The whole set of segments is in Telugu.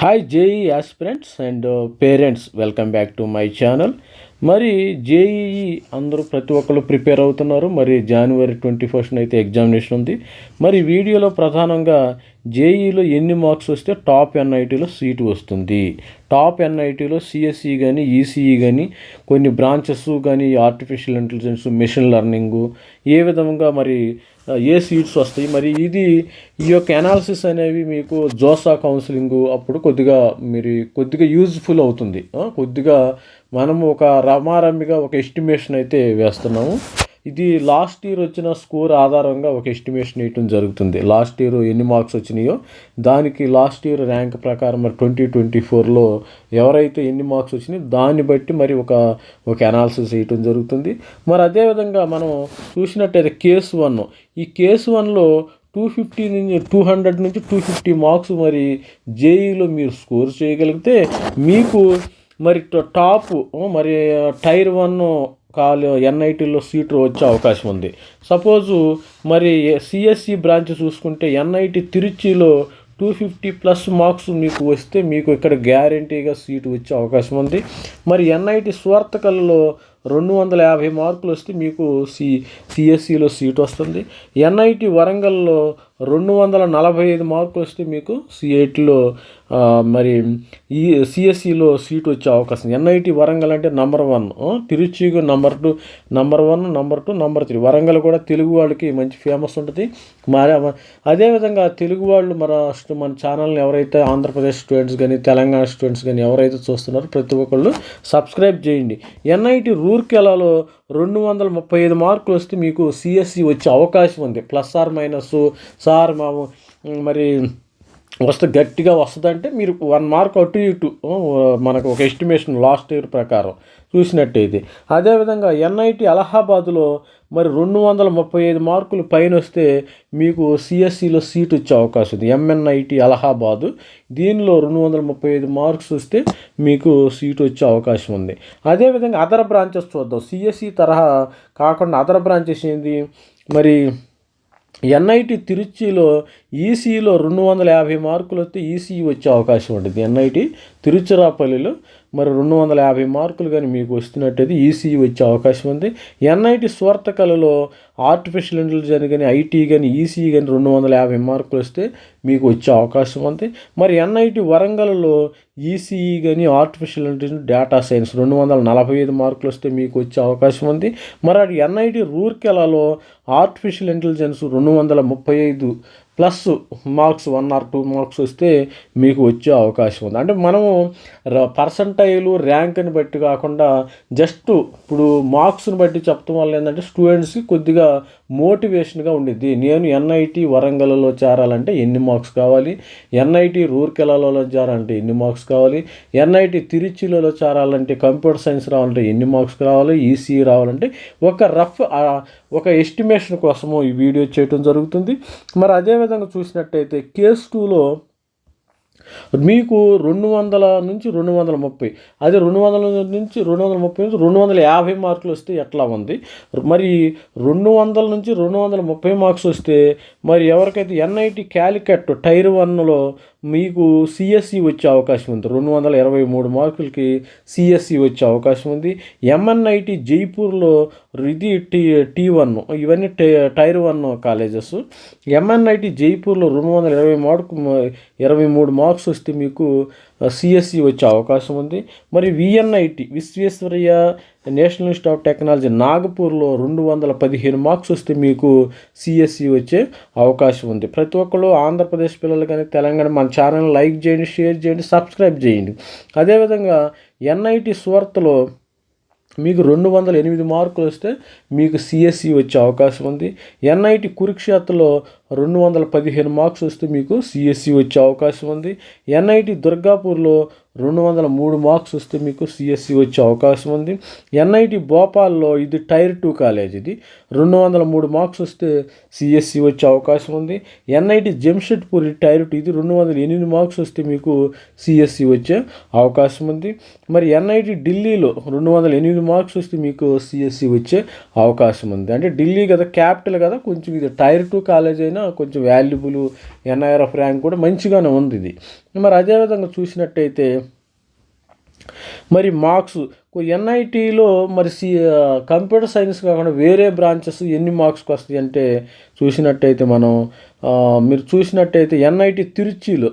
Hi JE aspirants and uh, parents. Welcome back to my channel. మరి జేఈఈ అందరూ ప్రతి ఒక్కరు ప్రిపేర్ అవుతున్నారు. మరి జనవరి ట్వంటీ ఫస్ట్ అయితే ఎగ్జామినేషన్ ఉంది. మరి వీడియోలో ప్రధానంగా జేఈలో ఎన్ని మార్క్స్ వస్తే టాప్ ఎన్ఐటీలో సీటు వస్తుంది. టాప్ ఎన్ఐటీలో సిఎస్ఈ కానీ ఈసీఈ కానీ కొన్ని బ్రాంచెస్ కానీ ఆర్టిఫిషియల్ ఇంటెలిజెన్స్ మెషిన్ లెర్నింగ్ ఏ విధంగా మరి ఏ సీట్స్ వస్తాయి. మరి ఇది ఈ యొక్క అనాలిసిస్ అనేవి మీకు జోసా కౌన్సిలింగ్ అప్పుడు కొద్దిగా మీరు కొద్దిగా యూజ్ఫుల్ అవుతుంది. కొద్దిగా మనము ఒక రమారమిగా ఒక ఎస్టిమేషన్ అయితే వేస్తున్నాము. ఇది లాస్ట్ ఇయర్ వచ్చిన స్కోర్ ఆధారంగా ఒక ఎస్టిమేషన్ వేయటం జరుగుతుంది. లాస్ట్ ఇయర్ ఎన్ని మార్క్స్ వచ్చినాయో దానికి లాస్ట్ ఇయర్ ర్యాంక్ ప్రకారం మరి ట్వంటీ ట్వంటీ ఫోర్లో ఎవరైతే ఎన్ని మార్క్స్ వచ్చినాయో దాన్ని బట్టి మరి ఒక ఒక అనాలిసిస్ వేయటం జరుగుతుంది. మరి అదేవిధంగా మనం చూసినట్టయితే కేసు వన్ ఈ కేసు వన్లో టూ ఫిఫ్టీ నుంచి టూ హండ్రెడ్ నుంచి టూ ఫిఫ్టీ మార్క్స్ మరి జేఈలో మీరు స్కోర్ చేయగలిగితే మీకు మరి టాప్ మరి టైర్ వన్ కాలు ఎన్ఐటీలో సీటు వచ్చే అవకాశం ఉంది. సపోజు మరి సిఎస్సి బ్రాంచ్ చూసుకుంటే ఎన్ఐటి తిరుచిలో టూ ఫిఫ్టీ ప్లస్ మార్క్స్ మీకు వస్తే మీకు ఇక్కడ గ్యారంటీగా సీటు వచ్చే అవకాశం ఉంది. మరి ఎన్ఐటి స్వార్థకల్లో రెండు వందల యాభై మార్కులు వస్తే మీకు సి సిఎస్సిలో సీట్ వస్తుంది. ఎన్ఐటి వరంగల్లో రెండు వందల నలభై ఐదు మార్కులు వస్తే మీకు సిఐటిలో మరి ఈ సిఎస్సిలో సీట్ వచ్చే అవకాశం. ఎన్ఐటి వరంగల్ అంటే number one తిరుచికు number two number one number two number three Warangal కూడా తెలుగు వాళ్ళకి మంచి ఫేమస్ ఉంటుంది. మరి అదేవిధంగా తెలుగు వాళ్ళు మన మన ఛానల్ని ఎవరైతే ఆంధ్రప్రదేశ్ స్టూడెంట్స్ కానీ తెలంగాణ స్టూడెంట్స్ కానీ ఎవరైతే చూస్తున్నారో ప్రతి ఒక్కళ్ళు సబ్స్క్రైబ్ చేయండి. ఎన్ఐటి రూర్కెలాలో రెండు వందల ముప్పై ఐదు మార్కులు వస్తే మీకు సిఎస్సి వచ్చే అవకాశం ఉంది. ప్లస్ ఆర్ మైనస్ సార్ మాము మరి వస్తే గట్టిగా వస్తుందంటే మీరు వన్ మార్క్ అటు ఇటు మనకు ఒక ఎస్టిమేషన్ లాస్ట్ ఇయర్ ప్రకారం చూసినట్టయితే అదేవిధంగా ఎన్ఐటి అలహాబాద్లో మరి రెండు వందల ముప్పై ఐదు మార్కులు పైన వస్తే మీకు సిఎస్సిలో సీట్ వచ్చే అవకాశం ఉంది. ఎంఎన్ఐటి అలహాబాదు దీనిలో రెండు వందల ముప్పై ఐదు మార్క్స్ వస్తే మీకు సీట్ వచ్చే అవకాశం ఉంది. అదేవిధంగా అదర్ బ్రాంచెస్ చూద్దాం. సిఎస్సి తరహా కాకుండా అదర్ బ్రాంచెస్ ఏంది? మరి ఎన్ఐటి తిరుచిలో ఈసీలో రెండు వందల యాభై మార్కులు వస్తే ఈసీఈ వచ్చే అవకాశం ఉంటుంది. ఎన్ఐటి తిరుచిరాపల్లిలో మరి రెండు వందల యాభై మార్కులు కానీ మీకు వస్తున్నట్టయితే ఈసీఈ వచ్చే అవకాశం ఉంది. ఎన్ఐటి స్వార్థకళలో ఆర్టిఫిషియల్ ఇంటెలిజెన్స్ కానీ ఐటీ కానీ ఈసీఈ కానీ రెండు వందల యాభై మార్కులు వస్తే మీకు వచ్చే అవకాశం ఉంది. మరి ఎన్ఐటి వరంగల్లో ఈసీఈ కానీ ఆర్టిఫిషియల్ ఇంటెలిజెన్స్ డేటా సైన్స్ రెండు వందల నలభై ఐదు మార్కులు వస్తే మీకు వచ్చే అవకాశం ఉంది. మరి అటు ఎన్ఐటి రూర్కెలాలో ఆర్టిఫిషియల్ ఇంటెలిజెన్స్ రెండు వందల ముప్పై ఐదు plus marks one or two marks వస్తే మీకు వచ్చే అవకాశం ఉంది. అంటే మనము పర్సంటైలు ర్యాంక్ని బట్టి కాకుండా జస్ట్ ఇప్పుడు మార్క్స్ని బట్టి చెప్పడం వల్ల ఏంటంటే స్టూడెంట్స్కి కొద్దిగా మోటివేషన్గా ఉండిద్ది. నేను ఎన్ఐటి వరంగల్లో చేరాలంటే ఎన్ని మార్క్స్ కావాలి? ఎన్ఐటి రూర్కెలాలో చేరాలంటే ఎన్ని మార్క్స్ కావాలి? ఎన్ఐటి తిరుచిలలో చేరాలంటే కంప్యూటర్ సైన్స్ రావాలంటే ఎన్ని మార్క్స్ రావాలి? ఈసీఈ రావాలంటే ఒక రఫ్ ఒక ఎస్టిమేషన్ కోసము ఈ వీడియో చేయడం జరుగుతుంది. మరి అదేవిధంగా చూసినట్టయితే కేస్ టూలో మీకు రెండు వందల నుంచి రెండు వందల ముప్పై అదే రెండు వందల నుంచి రెండు వందల ముప్పై నుంచి రెండు వందల యాభై మార్కులు వస్తే ఎట్లా ఉంది? మరి రెండు వందల నుంచి రెండు వందల ముప్పై మార్క్స్ వస్తే మరి ఎవరికైతే ఎన్ఐటి క్యాలికట్ టైర్ వన్లో మీకు సిఎస్సి వచ్చే అవకాశం ఉంది. రెండు వందల ఇరవై మూడు మార్కులకి సిఎస్సి వచ్చే అవకాశం ఉంది. ఎంఎన్ఐటి జైపూర్లో ఇది టీ టీ వన్ ఇవన్నీ tie tier one colleges. MNIT జైపూర్లో రెండు వందల ఇరవై మార్కు ఇరవై మూడు మార్క్స్ వస్తే మీకు సిఎస్సి వచ్చే అవకాశం ఉంది. మరి VNIT Visvesvaraya national institute of technology నాగపూర్లో రెండు వందల పదిహేను మార్క్స్ వస్తే మీకు సిఎస్సి వచ్చే అవకాశం ఉంది. ప్రతి ఒక్కరు ఆంధ్రప్రదేశ్ పిల్లలు కానీ తెలంగాణ మన ఛానల్ లైక్ చేయండి షేర్ చేయండి సబ్స్క్రైబ్ చేయండి. అదేవిధంగా ఎన్ఐటి సువర్తలో మీకు రెండు వందల ఎనిమిది మార్కులు వస్తే మీకు సిఎస్సి వచ్చే అవకాశం ఉంది. ఎన్ఐటి కురుక్షేత్రలో రెండు వందల పదిహేను మార్క్స్ వస్తే మీకు సిఎస్సి వచ్చే అవకాశం ఉంది. ఎన్ఐటి దుర్గాపూర్లో రెండు వందల మూడు మార్క్స్ వస్తే మీకు సిఎస్సి వచ్చే అవకాశం ఉంది. ఎన్ఐటి భోపాల్లో ఇది టైర్ టూ కాలేజ్ ఇది. రెండు వందల మూడు మార్క్స్ వస్తే సిఎస్సి వచ్చే అవకాశం ఉంది. ఎన్ఐటి జంషెడ్పూర్ ఇది టైర్ టూ ఇది రెండు వందల ఎనిమిది మార్క్స్ వస్తే మీకు సిఎస్సి వచ్చే అవకాశం ఉంది. మరి ఎన్ఐటి ఢిల్లీలో రెండు వందల ఎనిమిది మార్క్స్ వస్తే మీకు సిఎస్సి వచ్చే అవకాశం ఉంది. అంటే ఢిల్లీ కదా క్యాపిటల్ కదా కొంచెం ఇది టైర్ టూ కాలేజ్ అయినా అయినా కొంచెం వాల్యుబుల్ ఎన్ఐఆర్ఎఫ్ ర్యాంక్ కూడా మంచిగానే ఉంది ఇది. మరి అదేవిధంగా చూసినట్టయితే మరి మార్క్స్ ఎన్ఐటీలో మరి సి కంప్యూటర్ సైన్స్ కాకుండా వేరే బ్రాంచెస్ ఎన్ని మార్క్స్కి వస్తాయి అంటే చూసినట్టయితే మనం మీరు చూసినట్టయితే ఎన్ఐటి తిరుచిలో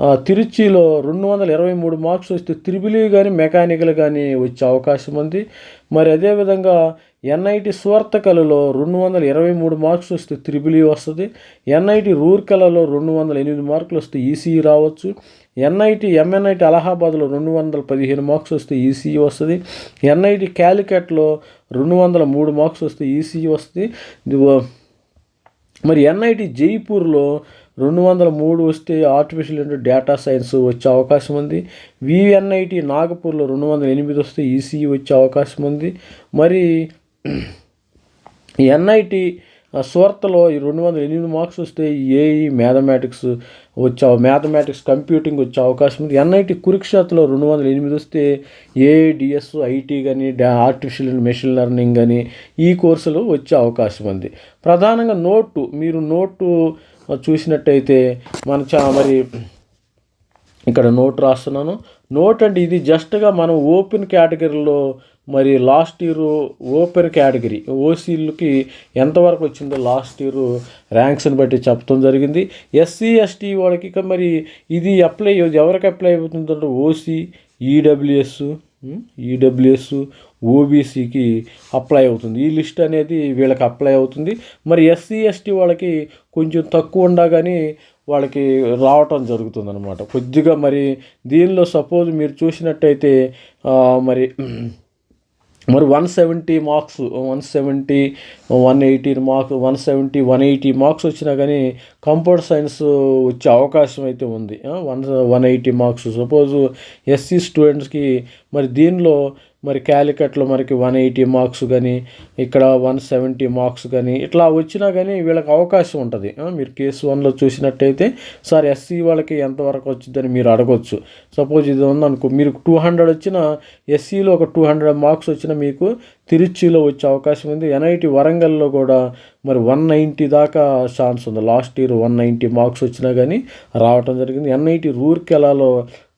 తిరుచిలో రెండు వందల ఇరవై మూడు మార్క్స్ వస్తే త్రిబిలి కానీ మెకానికల్ కానీ వచ్చే అవకాశం ఉంది. మరి అదేవిధంగా ఎన్ఐటి సువార్తకలలో రెండు వందల ఇరవై మూడు మార్క్స్ వస్తే త్రిబిలి వస్తుంది. ఎన్ఐటి రూర్కలలో రెండు వందల ఎనిమిది మార్కులు వస్తే ఈసీఈ రావచ్చు. ఎన్ఐటి ఎంఎన్ఐటి అలహాబాద్లో రెండు వందల పదిహేను మార్క్స్ వస్తే ఈసీఈ వస్తుంది. ఎన్ఐటి క్యాలికట్లో రెండు వందల మూడు మార్క్స్ వస్తే ఈసీఈ వస్తుంది. మరి ఎన్ఐటి జైపూర్లో రెండు వందల మూడు వస్తే ఆర్టిఫిషియల్ ఇంటర్ డేటా సైన్స్ వచ్చే అవకాశం ఉంది. విఎన్ఐటి నాగపూర్లో రెండు వందల ఎనిమిది వస్తే ఈసీఈ వచ్చే అవకాశం ఉంది. మరి ఎన్ఐటి సూరత్లో ఈ రెండు వందల ఎనిమిది మార్క్స్ వస్తే ఏఈ మ్యాథమెటిక్స్ వచ్చే మ్యాథమెటిక్స్ కంప్యూటింగ్ వచ్చే అవకాశం ఉంది. ఎన్ఐటి కురుక్షేత్రలో రెండు వందల ఎనిమిది వస్తే ఏఐడిఎస్ ఐటీ కానీ ఆర్టిఫిషియల్ మెషిన్ లెర్నింగ్ కానీ ఈ కోర్సులు వచ్చే అవకాశం ఉంది. ప్రధానంగా నోటు మీరు నోటు చూసినట్టయితే మన చా మరి ఇక్కడ నోట్ రాస్తున్నాను. నోట్ అంటే ఇది జస్ట్గా మనం ఓపెన్ కేటగిరీలో మరి లాస్ట్ ఇయర్ ఓపెన్ కేటగిరీ ఓసీలకి ఎంతవరకు వచ్చిందో లాస్ట్ ఇయర్ ర్యాంక్స్ని బట్టి చెప్పడం జరిగింది. ఎస్సీ ఎస్టీ వాళ్ళకి మరి ఇది అప్లై ఎవరికి అప్లై అవుతుందంటే ఓసీ ఈడబ్ల్యూఎస్ ఈడబ్ల్యూఎస్ ఓబీసీకి అప్లై అవుతుంది. ఈ లిస్ట్ అనేది వీళ్ళకి అప్లై అవుతుంది. మరి ఎస్సీ ఎస్టీ వాళ్ళకి కొంచెం తక్కువ ఉండగానే వాళ్ళకి రావటం జరుగుతుంది అనమాట కొద్దిగా మరి దీనిలో సపోజ్ మీరు చూసినట్టయితే మరి మరి one seventy marks one seventy one eighty marks one seventy one eighty marks వచ్చినా కానీ కంప్యూటర్ సైన్స్ వచ్చే అవకాశం అయితే ఉంది. One one eighty marks. Suppose SC స్టూడెంట్స్కి మరి దీనిలో మరి క్యాలికట్లో మనకి వన్ ఎయిటీ మార్క్స్ కానీ ఇక్కడ వన్ సెవెంటీ మార్క్స్ కానీ ఇట్లా వచ్చినా కానీ వీళ్ళకి అవకాశం ఉంటుంది. మీరు కేసు వన్లో చూసినట్టయితే సార్ ఎస్సీ వాళ్ళకి ఎంతవరకు వచ్చిందని మీరు అడగొచ్చు. సపోజ్ ఇది ఉందనుకో మీరు టూ హండ్రెడ్ వచ్చిన ఎస్సీలో ఒక టూ హండ్రెడ్ మార్క్స్ వచ్చిన మీకు తిరుచిలో వచ్చే అవకాశం ఉంది. ఎన్ఐటి వరంగల్లో కూడా మరి వన్ నైంటీ దాకా ఛాన్స్ ఉంది. Last year one ninety marks వచ్చినా కానీ రావటం జరిగింది. ఎన్ఐటి రూర్కెలాలో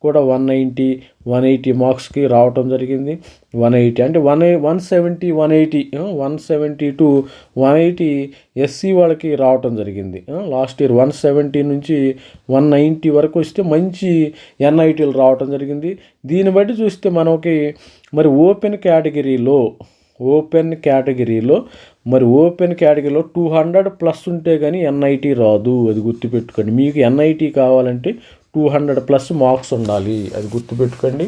కూడా వన్ నైంటీ వన్ ఎయిటీ మార్క్స్కి రావటం జరిగింది. వన్ ఎయిటీ అంటే one one seventy one eighty one seventy to one eighty SC వాళ్ళకి రావటం జరిగింది. లాస్ట్ ఇయర్ వన్ సెవెంటీ నుంచి వన్ నైంటీ వరకు వస్తే మంచి ఎన్ఐటీలు రావటం జరిగింది. దీన్ని బట్టి చూస్తే మనకి మరి ఓపెన్ కేటగిరీలో ఓపెన్ కేటగిరీలో మరి ఓపెన్ కేటగిరీలో టూ హండ్రెడ్ ప్లస్ ఉంటే కానీ ఎన్ఐటీ రాదు. అది గుర్తుపెట్టుకోండి. మీకు ఎన్ఐటీ కావాలంటే టూ హండ్రెడ్ ప్లస్ మార్క్స్ ఉండాలి. అది గుర్తుపెట్టుకోండి.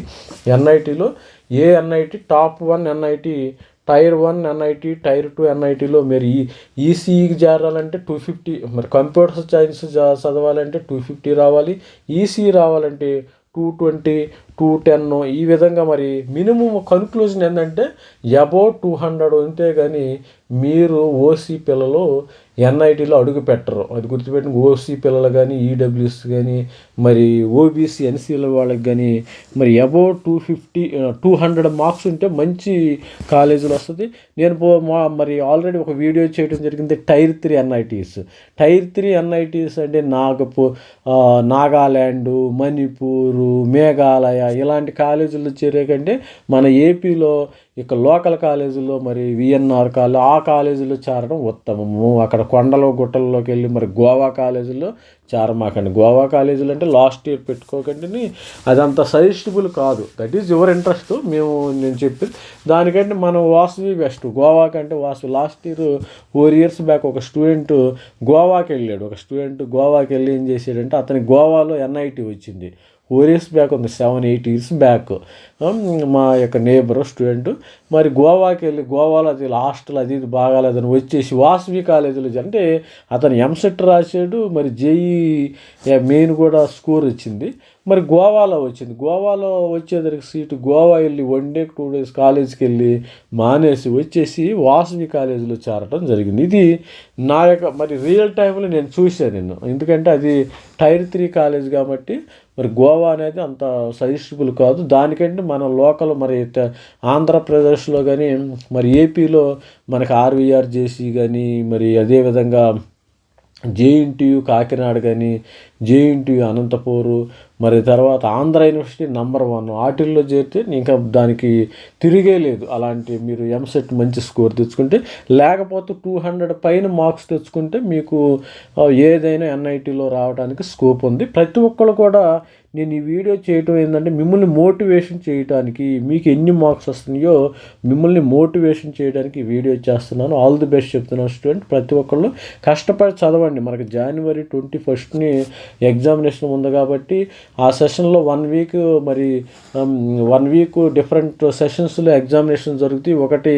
ఎన్ఐటీలో ఏ NIT top one NIT tier one NIT tier two ఎన్ఐటీలో మీరు ఈ ఈసీఈకి చేరాలంటే టూ ఫిఫ్టీ మరి కంప్యూటర్ సైన్స్ చదవాలంటే టూ ఫిఫ్టీ రావాలి. ఈసీ రావాలంటే టూ ట్వంటీ టూ టెన్ ఈ విధంగా మరి మినిమం కన్క్లూజన్ ఏంటంటే అబౌవ్ టూ హండ్రెడ్ ఉంటే కానీ మీరు ఓసీ పిల్లలు ఎన్ఐటీలో అడుగు పెట్టరు. అది గుర్తుపెట్టిన ఓసీ పిల్లలు కానీ ఈడబ్ల్యూఎస్ కానీ మరి ఓబీసీ ఎన్సీల వాళ్ళకి కానీ మరి above two fifty two hundred marks ఉంటే మంచి కాలేజీలు వస్తుంది. నేను మా మరి ఆల్రెడీ ఒక వీడియో చేయడం జరిగింది tier three NITs tier three NITs అంటే నాగపూ నాగాల్యాండ్ మణిపూరు మేఘాలయ ఇలాంటి కాలేజీలు చేరేకంటే మన ఏపీలో ఇక లోకల్ కాలేజీలో మరి విఎన్ఆర్ కాలేజ్ ఆ కాలేజీలో చేరడం ఉత్తమము. అక్కడ కొండలో గుట్టల్లోకి వెళ్ళి మరి గోవా కాలేజీలో చేరమాకండి. గోవా కాలేజీలు అంటే లాస్ట్ ఇయర్ పెట్టుకోకండి అదంత సజెస్టబుల్ కాదు. That is your interest. మేము నేను చెప్పి దానికంటే మనం వాసువి బెస్ట్. గోవా కంటే Vasu. Last year four years back ఒక స్టూడెంట్ గోవాకి వెళ్ళాడు. ఒక స్టూడెంట్ గోవాకి వెళ్ళి ఏం చేశాడంటే అతని గోవాలో ఎన్ఐటి వచ్చింది. ఫోర్ ఇయర్స్ బ్యాక్ ఉంది సెవెన్ ఎయిట్ ఇయర్స్ బ్యాక్ మా యొక్క నేబర్ స్టూడెంట్ మరి గోవాకి వెళ్ళి గోవాలో అది హాస్టల్ అది ఇది బాగాలేదని వచ్చేసి వాసవి కాలేజీలో అంటే అతను ఎంసెట్ రాశాడు మరి జేఈ మెయిన్ కూడా స్కోర్ వచ్చింది. మరి గోవాలో వచ్చింది. గోవాలో వచ్చేదరికి సీటు గోవా వెళ్ళి వన్ డే టూ డేస్ కాలేజీకి వెళ్ళి మానేసి వచ్చేసి వాసవి కాలేజీలో చేరటం జరిగింది. ఇది నా యొక్క మరి రియల్ టైంలో నేను చూశాను నేను ఎందుకంటే అది టైర్ త్రీ కాలేజ్ కాబట్టి మరి గోవా అనేది అంత సజెస్టబుల్ కాదు. దానికంటే మన లోకల్ మరి ఆంధ్రప్రదేశ్లో కానీ మరి ఏపీలో మనకి ఆర్వీఆర్ జేసీ కానీ మరి అదేవిధంగా జేఎన్టీయు కాకినాడ కానీ జేఎన్టీయు అనంతపూరు మరి తర్వాత ఆంధ్ర యూనివర్సిటీ నంబర్ వన్ వాటిల్లో చేరితే ఇంకా దానికి తిరిగే లేదు. అలాంటి మీరు ఎంసెట్ మంచి స్కోర్ తెచ్చుకుంటే లేకపోతే టూ హండ్రెడ్ పైన మార్క్స్ తెచ్చుకుంటే మీకు ఏదైనా ఎన్ఐటీలో రావడానికి స్కోప్ ఉంది. ప్రతి ఒక్కరు కూడా నేను ఈ వీడియో చేయటం ఏంటంటే మిమ్మల్ని మోటివేషన్ చేయడానికి మీకు ఎన్ని మార్క్స్ వస్తున్నాయో మిమ్మల్ని మోటివేషన్ చేయడానికి వీడియో చేస్తున్నాను. ఆల్ ది బెస్ట్ చెప్తున్నాను స్టూడెంట్. ప్రతి ఒక్కళ్ళు కష్టపడి చదవండి. మనకి జనవరి ట్వంటీ ఫస్ట్ని ఎగ్జామినేషన్ ఉంది కాబట్టి ఆ సెషన్లో వన్ వీక్ మరి వన్ వీక్ డిఫరెంట్ సెషన్స్లో ఎగ్జామినేషన్ జరుగుతాయి. ఒకటి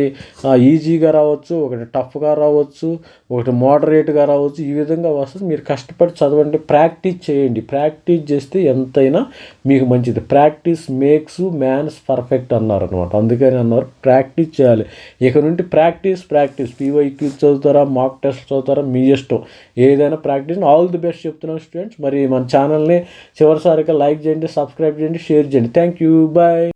ఈజీగా రావచ్చు ఒకటి టఫ్గా రావచ్చు ఒకటి మోడరేట్గా రావచ్చు. ఈ విధంగా వస్తుంది. మీరు కష్టపడి చదవండి. ప్రాక్టీస్ చేయండి. ప్రాక్టీస్ చేస్తే ఎంత ఏదైనా మీకు మంచిది. ప్రాక్టీస్ మేక్స్ మ్యాన్స్ పర్ఫెక్ట్ అన్నారు అనమాట అందుకని అన్నారు ప్రాక్టీస్ చేయాలి. ఇక నుండి ప్రాక్టీస్ ప్రాక్టీస్ పీవైక్యూ చదువుతారా మాక్ టెస్ట్ చదువుతారా మీ ఇష్టం. ఏదైనా ప్రాక్టీస్ ఆల్ ది బెస్ట్ చెప్తున్నాం స్టూడెంట్స్ మరి మన ఛానల్ని చివరిసారిగా లైక్ చేయండి సబ్స్క్రైబ్ చేయండి షేర్ చేయండి. Thank you bye